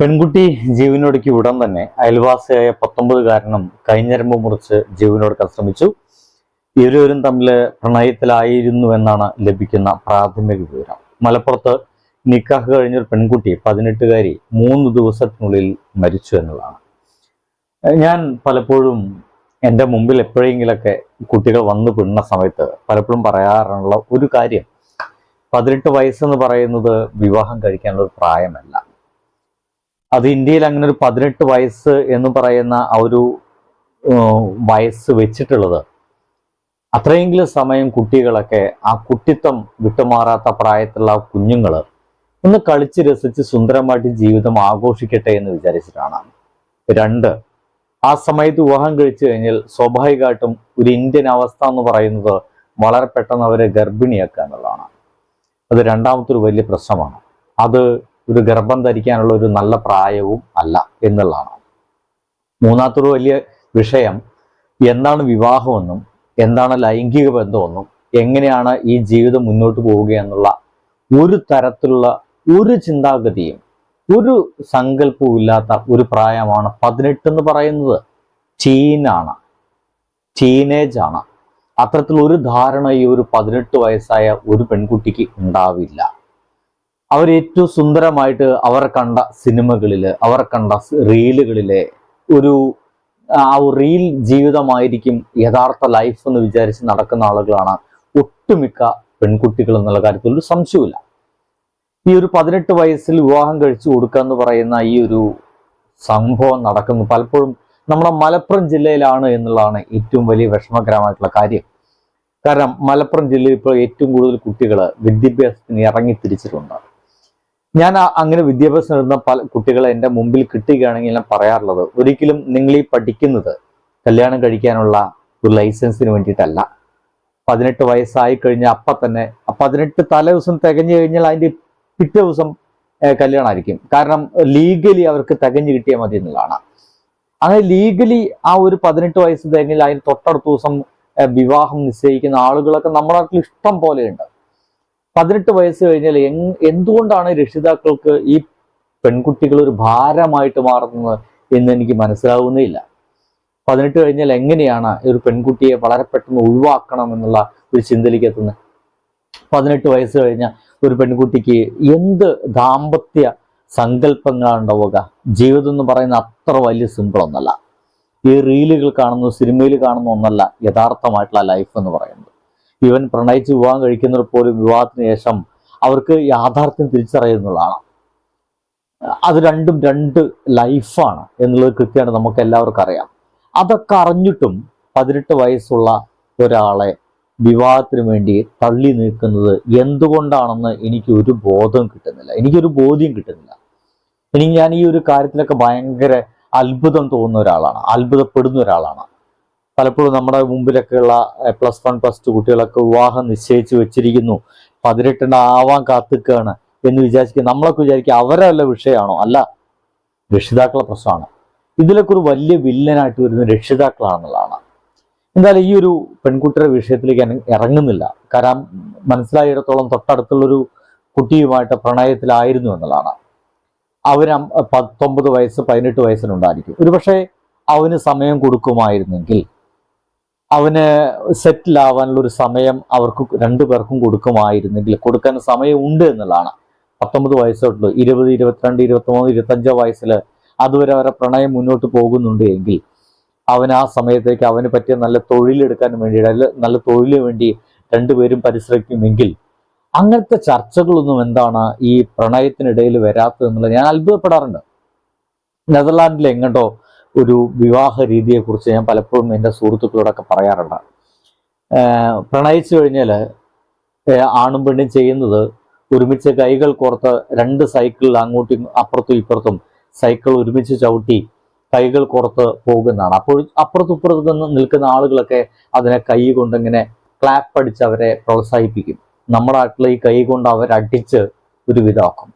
പെൺകുട്ടി ജീവനൊടുക്കി ഉടൻ തന്നെ അയൽവാസിയായ പത്തൊമ്പതുകാരനും കൈഞ്ഞരമ്പ് മുറിച്ച് ജീവനൊടുക്കാൻ ശ്രമിച്ചു ഇരുവരും തമ്മിൽ പ്രണയത്തിലായിരുന്നു എന്നാണ് ലഭിക്കുന്ന പ്രാഥമിക വിവരം. മലപ്പുറത്ത് നിക്കാഹ് കഴിഞ്ഞൊരു പെൺകുട്ടി പതിനെട്ടുകാരി മൂന്ന് ദിവസത്തിനുള്ളിൽ മരിച്ചു എന്നുള്ളതാണ് ഞാൻ പലപ്പോഴും എന്റെ മുമ്പിൽ എപ്പോഴെങ്കിലൊക്കെ കുട്ടികൾ വന്നു പിടുന്ന സമയത്ത് പലപ്പോഴും പറയാറുള്ള ഒരു കാര്യം പതിനെട്ട് വയസ്സെന്ന് പറയുന്നത് വിവാഹം കഴിക്കാനുള്ള ഒരു പ്രായമല്ല. അത് ഇന്ത്യയിൽ അങ്ങനെ ഒരു പതിനെട്ട് വയസ്സ് എന്ന് പറയുന്ന ആ ഒരു വയസ്സ് വെച്ചിട്ടുള്ളത്. അത്രയെങ്കിലും സമയം കുട്ടികളൊക്കെ ആ കുട്ടിത്തം വിട്ടുമാറാത്ത പ്രായത്തിലുള്ള കുഞ്ഞുങ്ങൾ ഒന്ന് കളിച്ച് രസിച്ച് സുന്ദരമായിട്ട് ജീവിതം ആഘോഷിക്കട്ടെ എന്ന് വിചാരിച്ചിട്ടാണ്. രണ്ട് ആ സമയത്ത് വിവാഹം കഴിച്ചു കഴിഞ്ഞാൽ സ്വാഭാവികമായിട്ടും ഒരു ഇന്ത്യൻ അവസ്ഥ എന്ന് പറയുന്നത് വളരെ പെട്ടെന്ന് അവരെ ഗർഭിണിയാക്കുക എന്നുള്ളതാണ്. അത് രണ്ടാമത്തെ ഒരു വലിയ പ്രശ്നമാണ്. അത് ഒരു ഗർഭം ധരിക്കാനുള്ള ഒരു നല്ല പ്രായവും അല്ല എന്നുള്ളതാണ്. മൂന്നാമത്തെ വലിയ വിഷയം എന്താണ് വിവാഹമെന്നും എന്താണ് ലൈംഗിക ബന്ധമെന്നും എങ്ങനെയാണ് ഈ ജീവിതം മുന്നോട്ട് പോവുക എന്നുള്ള ഒരു തരത്തിലുള്ള ഒരു ചിന്താഗതിയും ഒരു സങ്കല്പവും ഇല്ലാത്ത ഒരു പ്രായമാണ് പതിനെട്ട് എന്ന് പറയുന്നത്. ടീനാണ് ടീനേജ് ആണ് അത്തരത്തിലൊരു ധാരണ ഈ ഒരു പതിനെട്ട് വയസ്സായ ഒരു പെൺകുട്ടിക്ക് ഉണ്ടാവില്ല. അവർ ഏറ്റവും സുന്ദരമായിട്ട് അവർ കണ്ട സിനിമകളിൽ അവർ കണ്ട റീലുകളിലെ ഒരു ആ റീൽ ജീവിതമായിരിക്കും യഥാർത്ഥ ലൈഫ് എന്ന് വിചാരിച്ച് നടക്കുന്ന ആളുകളാണ് ഒട്ടുമിക്ക പെൺകുട്ടികൾ എന്നുള്ള കാര്യത്തിൽ ഒരു സംശയമില്ല ഈ ഒരു പതിനെട്ട് വയസ്സിൽ വിവാഹം കഴിച്ചു കൊടുക്കുക എന്ന് പറയുന്ന ഈ ഒരു സംഭവം നടക്കുന്നു. പലപ്പോഴും നമ്മുടെ മലപ്പുറം ജില്ലയിലാണ് എന്നുള്ളതാണ് ഏറ്റവും വലിയ വിഷമകരമായിട്ടുള്ള കാര്യം. കാരണം മലപ്പുറം ജില്ലയിൽ ഇപ്പോൾ ഏറ്റവും കൂടുതൽ കുട്ടികൾ വിദ്യാഭ്യാസത്തിന് ഇറങ്ങി തിരിച്ചിട്ടുണ്ട്. ഞാൻ അങ്ങനെ വിദ്യാഭ്യാസം നേടുന്ന പല കുട്ടികളെ എന്റെ മുമ്പിൽ കിട്ടുകയാണെങ്കിൽ ഞാൻ പറയാറുള്ളത് ഒരിക്കലും നിങ്ങൾ ഈ പഠിക്കുന്നത് കല്യാണം കഴിക്കാനുള്ള ഒരു ലൈസൻസിന് വേണ്ടിയിട്ടല്ല. പതിനെട്ട് വയസ്സായി കഴിഞ്ഞാൽ അപ്പം തന്നെ പതിനെട്ട് തലേ ദിവസം തികഞ്ഞു കഴിഞ്ഞാൽ അതിന്റെ പിറ്റേ ദിവസം കല്യാണമായിരിക്കും. കാരണം ലീഗലി അവർക്ക് തികഞ്ഞു കിട്ടിയാൽ മതി എന്നുള്ളതാണ്. അങ്ങനെ ലീഗലി ആ ഒരു പതിനെട്ട് വയസ്സ് തികഞ്ഞാൽ അതിന് തൊട്ടടുത്ത ദിവസം വിവാഹം നിശ്ചയിക്കുന്ന ആളുകളൊക്കെ നമ്മുടെ ഇഷ്ടം പോലെയുണ്ട്. പതിനെട്ട് വയസ്സ് കഴിഞ്ഞാൽ എന്തുകൊണ്ടാണ് രക്ഷിതാക്കൾക്ക് ഈ പെൺകുട്ടികൾ ഒരു ഭാരമായിട്ട് മാറുന്നത് എന്ന് എനിക്ക് മനസ്സിലാവുന്നില്ല. പതിനെട്ട് കഴിഞ്ഞാൽ എങ്ങനെയാണ് ഒരു പെൺകുട്ടിയെ വളരെ പെട്ടെന്ന് ഒഴിവാക്കണം എന്നുള്ള ഒരു ചിന്തയിലേക്ക് എത്തുന്നത്? പതിനെട്ട് വയസ്സ് കഴിഞ്ഞ ഒരു പെൺകുട്ടിക്ക് എന്ത് ദാമ്പത്യ സങ്കല്പങ്ങളാണ് ഉണ്ടാവുക? ജീവിതം എന്ന് പറയുന്ന അത്ര വലിയ സിമ്പിൾ ഒന്നല്ല. ഈ റീലുകൾ കാണുന്നു സിനിമയിൽ കാണുന്ന ഒന്നല്ല യഥാർത്ഥമായിട്ടുള്ള ലൈഫ് എന്ന് പറയുന്നത്. ഇവൻ പ്രണയിച്ച് വിവാഹം കഴിക്കുന്നവർ പോലും വിവാഹത്തിന് ശേഷം അവർക്ക് യാഥാർത്ഥ്യം തിരിച്ചറിയുന്നതാണ് അത് രണ്ടും രണ്ട് ലൈഫാണ് എന്നുള്ളത് കൃത്യമായിട്ട് നമുക്ക് എല്ലാവർക്കും അറിയാം. അതൊക്കെ അറിഞ്ഞിട്ടും പതിനെട്ട് വയസ്സുള്ള ഒരാളെ വിവാഹത്തിന് വേണ്ടി തള്ളി നീക്കുന്നത് എന്തുകൊണ്ടാണെന്ന് എനിക്ക് ഒരു ബോധം കിട്ടുന്നില്ല. എനിക്കൊരു ബോധ്യം കിട്ടുന്നില്ല. ഇനി ഞാൻ ഈ ഒരു കാര്യത്തിലൊക്കെ ഭയങ്കര അത്ഭുതം തോന്നുന്ന ഒരാളാണ് അത്ഭുതപ്പെടുന്ന ഒരാളാണ്. പലപ്പോഴും നമ്മുടെ മുമ്പിലൊക്കെയുള്ള പ്ലസ് വൺ പ്ലസ് ടു കുട്ടികളൊക്കെ വിവാഹം നിശ്ചയിച്ച് വെച്ചിരിക്കുന്നു. പതിനെട്ടിന് ആവാൻ കാത്തുക്കാണ് എന്ന് വിചാരിക്കുക നമ്മളൊക്കെ വിചാരിക്കുക അവരല്ല വിഷയമാണോ? അല്ല രക്ഷിതാക്കളുടെ പ്രശ്നമാണ്. ഇതിലൊക്കെ ഒരു വലിയ വില്ലനായിട്ട് വരുന്ന രക്ഷിതാക്കളാണെന്നുള്ളതാണ്. എന്തായാലും ഈ ഒരു പെൺകുട്ടിയുടെ വിഷയത്തിലേക്ക് ഇറങ്ങുന്നില്ല. കാരണം മനസ്സിലായിടത്തോളം തൊട്ടടുത്തുള്ളൊരു കുട്ടിയുമായിട്ട് പ്രണയത്തിലായിരുന്നു എന്നുള്ളതാണ്. അവന് പത്തൊമ്പത് വയസ്സ് പതിനെട്ട് വയസ്സിനുണ്ടായിരിക്കും. ഒരുപക്ഷെ അവന് സമയം കൊടുക്കുമായിരുന്നെങ്കിൽ അവന് സെറ്റിൽ ആവാനുള്ള ഒരു സമയം അവർക്ക് രണ്ടു പേർക്കും കൊടുക്കുമായിരുന്നെങ്കിൽ കൊടുക്കാൻ സമയം ഉണ്ട് എന്നുള്ളതാണ്. പത്തൊമ്പത് വയസ്സോട്ടുള്ളൂ ഇരുപത് ഇരുപത്തിരണ്ട് ഇരുപത്തിമൂന്ന് ഇരുപത്തഞ്ചോ വയസ്സിൽ അതുവരെ അവരെ പ്രണയം മുന്നോട്ട് പോകുന്നുണ്ട് എങ്കിൽ അവൻ ആ സമയത്തേക്ക് അവന് പറ്റിയ നല്ല തൊഴിലെടുക്കാൻ അല്ല നല്ല തൊഴിലിന് വേണ്ടി രണ്ടുപേരും പരിശ്രമിക്കുമെങ്കിൽ അങ്ങനത്തെ ചർച്ചകളൊന്നും എന്താണ് ഈ പ്രണയത്തിനിടയിൽ വരാത്തത് എന്നുള്ളത് ഞാൻ അത്ഭുതപ്പെടാറുണ്ട്. നെതർലാൻഡിൽ എങ്ങോട്ടോ ഒരു വിവാഹ രീതിയെക്കുറിച്ച് ഞാൻ പലപ്പോഴും എന്റെ സുഹൃത്തുക്കളോടൊക്കെ പറയാറുണ്ട്. പ്രണയിച്ചു കഴിഞ്ഞാൽ ആണും പെണ്ണും ചെയ്യുന്നത് ഒരുമിച്ച് കൈകൾ കോർത്ത് രണ്ട് സൈക്കിളിൽ അങ്ങോട്ടും അപ്പുറത്തും ഇപ്പുറത്തും സൈക്കിൾ ഒരുമിച്ച് ചവിട്ടി കൈകൾ കോർത്ത് പോകുന്നതാണ്. അപ്പോൾ അപ്പുറത്തും ഇപ്പുറത്തു നിന്ന് നിൽക്കുന്ന ആളുകളൊക്കെ അതിനെ കൈ കൊണ്ടിങ്ങനെ ക്ലാപ്പ് അടിച്ച് അവരെ പ്രോത്സാഹിപ്പിക്കും. നമ്മുടെ നാട്ടിൽ ഈ കൈ കൊണ്ട് അവരടിച്ച് ഒരു വിധമാക്കും.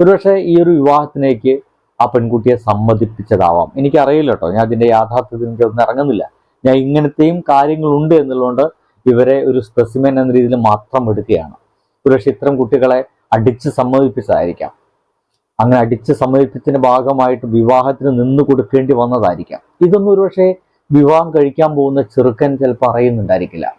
ഒരുപക്ഷെ ഈ ഒരു വിവാഹത്തിലേക്ക് ആ പെൺകുട്ടിയെ സമ്മതിപ്പിച്ചതാവാം. എനിക്കറിയില്ല കേട്ടോ ഞാൻ അതിന്റെ യാഥാർത്ഥ്യത്തിൽ എനിക്കൊന്നും ഇറങ്ങുന്നില്ല. ഞാൻ ഇങ്ങനത്തെയും കാര്യങ്ങളുണ്ട് എന്നുള്ളതുകൊണ്ട് ഇവരെ ഒരു സ്പെസിമെൻ എന്ന രീതിയിൽ മാത്രം എടുക്കുകയാണ്. ഒരുപക്ഷെ ഇത്തരം കുട്ടികളെ അടിച്ച് സമ്മതിപ്പിച്ചതായിരിക്കാം. അങ്ങനെ അടിച്ച് സമ്മതിപ്പിച്ചതിന്റെ ഭാഗമായിട്ട് വിവാഹത്തിന് നിന്ന് കൊടുക്കേണ്ടി വന്നതായിരിക്കാം. ഇതൊന്നും ഒരുപക്ഷെ വിവാഹം കഴിക്കാൻ പോകുന്ന ചെറുക്കൻ ചിലപ്പോൾ അറിയുന്നുണ്ടായിരിക്കില്ല.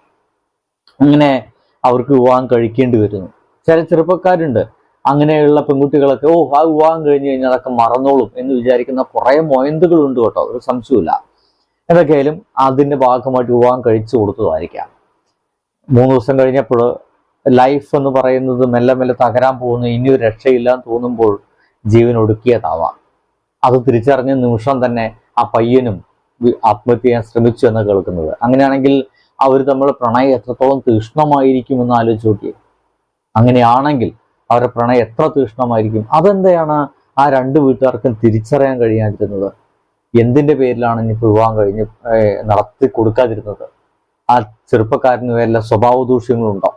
അങ്ങനെ അവർക്ക് വിവാഹം കഴിക്കേണ്ടി വരുന്നു. ചില ചെറുപ്പക്കാരുണ്ട്. അങ്ങനെയുള്ള പെൺകുട്ടികളൊക്കെ ഓ ആ വിവാഹം കഴിഞ്ഞു കഴിഞ്ഞാൽ അതൊക്കെ മറന്നോളും എന്ന് വിചാരിക്കുന്ന കുറേ മൊയന്തുകളുണ്ട് കേട്ടോ ഒരു സംശയമില്ല എന്തൊക്കെയായാലും അതിന്റെ ഭാഗമായിട്ട് വിവാഹം കഴിച്ചു കൊടുത്തതായിരിക്കാം. മൂന്ന് ദിവസം കഴിഞ്ഞപ്പോൾ ലൈഫ് എന്ന് പറയുന്നത് മെല്ലെ മെല്ലെ തകരാൻ പോകുന്ന ഇനി ഒരു രക്ഷയില്ല എന്ന് തോന്നുമ്പോൾ ജീവൻ ഒടുക്കിയതാവാം. അത് തിരിച്ചറിഞ്ഞ നിമിഷം തന്നെ ആ പയ്യനും ആത്മഹത്യ ചെയ്യാൻ ശ്രമിച്ചു എന്ന് കേൾക്കുന്നത്. അങ്ങനെയാണെങ്കിൽ അവർ തമ്മിൽ പ്രണയം എത്രത്തോളം തീഷ്ണമായിരിക്കുമെന്ന് ആലോചിച്ച് നോക്കിയേ. അങ്ങനെയാണെങ്കിൽ അവരുടെ പ്രണയം എത്ര തീഷ്ണമായിരിക്കും? അതെന്തെയാണ് ആ രണ്ട് വീട്ടുകാർക്കും തിരിച്ചറിയാൻ കഴിയാതിരുന്നത്? എന്തിന്റെ പേരിലാണ് ഇനിയിപ്പോൾ വിവാഹം കഴിഞ്ഞ് നടത്തി കൊടുക്കാതിരുന്നത്? ആ ചെറുപ്പക്കാരന് വല്ല സ്വഭാവ ദൂഷ്യങ്ങളുണ്ടോ?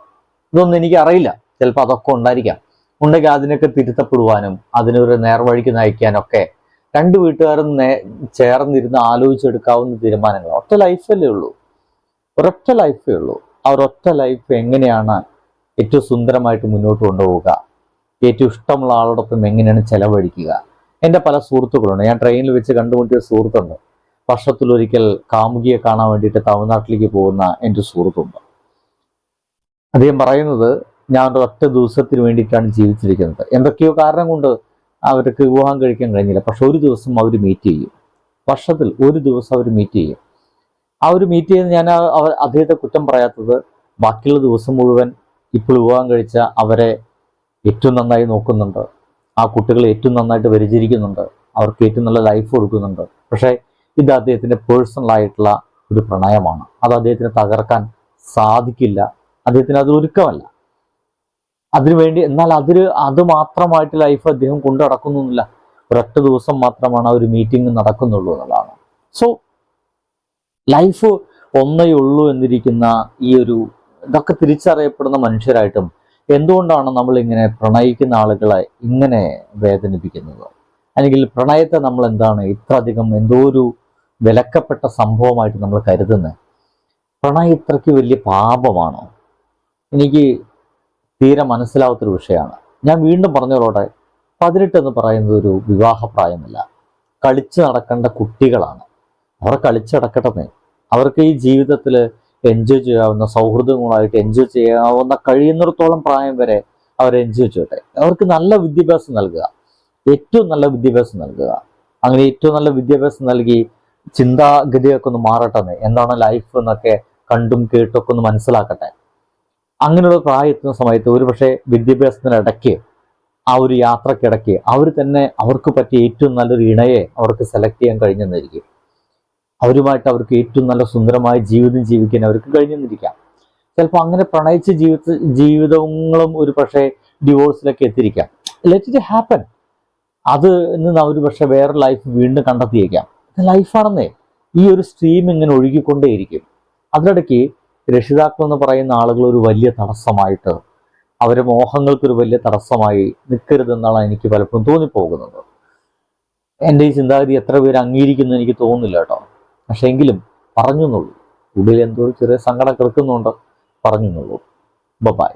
ഇതൊന്നും എനിക്ക് അറിയില്ല. ചിലപ്പോൾ അതൊക്കെ ഉണ്ടായിരിക്കാം. ഉണ്ടെങ്കിൽ അതിനൊക്കെ തിരുത്തപ്പെടുവാനും അതിനൊരു നേർവഴിക്ക് നയിക്കാനൊക്കെ രണ്ട് വീട്ടുകാരും നേ ചേർന്നിരുന്ന് ആലോചിച്ചെടുക്കാവുന്ന തീരുമാനങ്ങൾ. ഒറ്റ ലൈഫല്ലേ ഉള്ളൂ. ഒരൊറ്റ ലൈഫേ ഉള്ളൂ. ആ ഒരൊറ്റ ലൈഫ് എങ്ങനെയാണ് ഏറ്റവും സുന്ദരമായിട്ട് മുന്നോട്ട് കൊണ്ടുപോവുക. ഏറ്റവും ഇഷ്ടമുള്ള ആളോടൊപ്പം എങ്ങനെയാണ് ചെലവഴിക്കുക. എന്റെ പല സുഹൃത്തുക്കളുണ്ട്. ഞാൻ ട്രെയിനിൽ വെച്ച് കണ്ടുമുട്ടിയ സുഹൃത്തുണ്ട്. വർഷത്തിലൊരിക്കൽ കാമുകിയെ കാണാൻ വേണ്ടിയിട്ട് തമിഴ്നാട്ടിലേക്ക് പോകുന്ന എന്റെ സുഹൃത്തുണ്ട്. അദ്ദേഹം പറയുന്നത് ഞാൻ ഒറ്റ ദിവസത്തിന് വേണ്ടിയിട്ടാണ് ജീവിച്ചിരിക്കുന്നത്. എന്തൊക്കെയോ കാരണം കൊണ്ട് അവർക്ക് വിവാഹം കഴിക്കാൻ കഴിഞ്ഞില്ല. പക്ഷെ ഒരു ദിവസം അവർ മീറ്റ് ചെയ്യും. വർഷത്തിൽ ഒരു ദിവസം അവർ മീറ്റ് ചെയ്യും. ആ ഒരു മീറ്റ് ചെയ്യുന്ന ഞാൻ അദ്ദേഹത്തെ കുറ്റം പറയാത്തത് ബാക്കിയുള്ള ദിവസം മുഴുവൻ ഇപ്പോൾ വിവാഹം കഴിച്ച അവരെ ഏറ്റവും നന്നായി നോക്കുന്നുണ്ട്. ആ കുട്ടികളെ ഏറ്റവും നന്നായിട്ട് പരിചരിക്കുന്നുണ്ട്. അവർക്ക് ഏറ്റവും നല്ല ലൈഫ് കൊടുക്കുന്നുണ്ട്. പക്ഷേ ഇത് അദ്ദേഹത്തിന്റെ പേഴ്സണലായിട്ടുള്ള ഒരു പ്രണയമാണ്. അത് അദ്ദേഹത്തിന് തകർക്കാൻ സാധിക്കില്ല. അദ്ദേഹത്തിന് അത് ഒരുക്കമല്ല. അതിനുവേണ്ടി എന്നാൽ അതിന് അത് മാത്രമായിട്ട് ലൈഫ് അദ്ദേഹം കൊണ്ടു നടക്കുന്നില്ല ഒരൊറ്റ ദിവസം മാത്രമാണ് ആ ഒരു മീറ്റിംഗ് നടക്കുന്നുള്ളൂ എന്നുള്ളതാണ്. സോ ലൈഫ് ഒന്നേ ഉള്ളൂ എന്നിരിക്കുന്ന ഈ ഒരു ഇതൊക്കെ തിരിച്ചറിയപ്പെടുന്ന മനുഷ്യരായിട്ടും എന്തുകൊണ്ടാണ് നമ്മൾ ഇങ്ങനെ പ്രണയിക്കുന്ന ആളുകളെ ഇങ്ങനെ വേദനിപ്പിക്കുന്നത്? അല്ലെങ്കിൽ പ്രണയത്തെ നമ്മൾ എന്താണ് ഇത്ര അധികം എന്തോ ഒരു വിലക്കപ്പെട്ട സംഭവമായിട്ട് നമ്മൾ കരുതുന്നത്? പ്രണയം ഇത്രയ്ക്ക് വലിയ പാപമാണോ? എനിക്ക് തീരെ മനസ്സിലാവാത്തൊരു വിഷയമാണ്. ഞാൻ വീണ്ടും പറഞ്ഞവരോടെ പതിനെട്ട് എന്ന് പറയുന്നത് ഒരു വിവാഹപ്രായമല്ല. കളിച്ച് നടക്കേണ്ട കുട്ടികളാണ്. അവർ കളിച്ചടക്കട്ടെ അവർക്ക് ഈ ജീവിതത്തിൽ എൻജോയ് ചെയ്യാവുന്ന സൗഹൃദങ്ങളായിട്ട് എൻജോയ് ചെയ്യാവുന്ന കഴിയുന്നിടത്തോളം പ്രായം വരെ അവർ എൻജോയ് ചെയ്യട്ടെ. അവർക്ക് നല്ല വിദ്യാഭ്യാസം നൽകുക. ഏറ്റവും നല്ല വിദ്യാഭ്യാസം നൽകുക. അങ്ങനെ ഏറ്റവും നല്ല വിദ്യാഭ്യാസം നൽകി ചിന്താഗതിയൊക്കെ ഒന്ന് മാറട്ടെ എന്താണ് ലൈഫ് എന്നൊക്കെ കണ്ടും കേട്ടൊക്കെ ഒന്ന് മനസ്സിലാക്കട്ടെ. അങ്ങനെയുള്ള പ്രായം എത്തുന്ന സമയത്ത് ഒരു പക്ഷേ വിദ്യാഭ്യാസത്തിനിടയ്ക്ക് ആ ഒരു യാത്രക്കിടയ്ക്ക് അവർ തന്നെ അവർക്ക് പറ്റിയ ഏറ്റവും നല്ലൊരു ഇണയെ അവർക്ക് സെലക്ട് ചെയ്യാൻ കഴിഞ്ഞെന്നിരിക്കും അവരുമായിട്ട് അവർക്ക് ഏറ്റവും നല്ല സുന്ദരമായ ജീവിതം ജീവിക്കാൻ അവർക്ക് കഴിഞ്ഞെന്നിരിക്കാം. ചിലപ്പോൾ അങ്ങനെ പ്രണയിച്ച ജീവിത ജീവിതങ്ങളും ഒരു പക്ഷേ ഡിവോഴ്സിലൊക്കെ എത്തിയിരിക്കാം. ലെറ്റ് ഇറ്റ് ഹാപ്പൻ അത് നിന്ന് അവർ പക്ഷെ വേറെ ലൈഫ് വീണ്ടും കണ്ടെത്തിയേക്കാം. ലൈഫാണെന്നേ ഈ ഒരു സ്ട്രീം ഇങ്ങനെ ഒഴുകിക്കൊണ്ടേയിരിക്കും. അതിനിടയ്ക്ക് രക്ഷിതാക്കൾ എന്ന് പറയുന്ന ആളുകൾ ഒരു വലിയ തടസ്സമായിട്ട് അവരെ മോഹങ്ങൾക്കൊരു വലിയ തടസ്സമായി നിൽക്കരുതെന്നാണ് എനിക്ക് പലപ്പോഴും തോന്നിപ്പോകുന്നത്. എന്റെ ഈ ചിന്താഗതി എത്ര പേര് അംഗീകരിക്കുന്നു എനിക്ക് തോന്നുന്നില്ല കേട്ടോ. പക്ഷെ എങ്കിലും പറഞ്ഞു എന്നുള്ളൂ ഉള്ളിൽ എന്തോ ചെറിയ സങ്കടം കിടക്കുന്നുണ്ട് പറഞ്ഞു എന്നുള്ളൂ ബൈ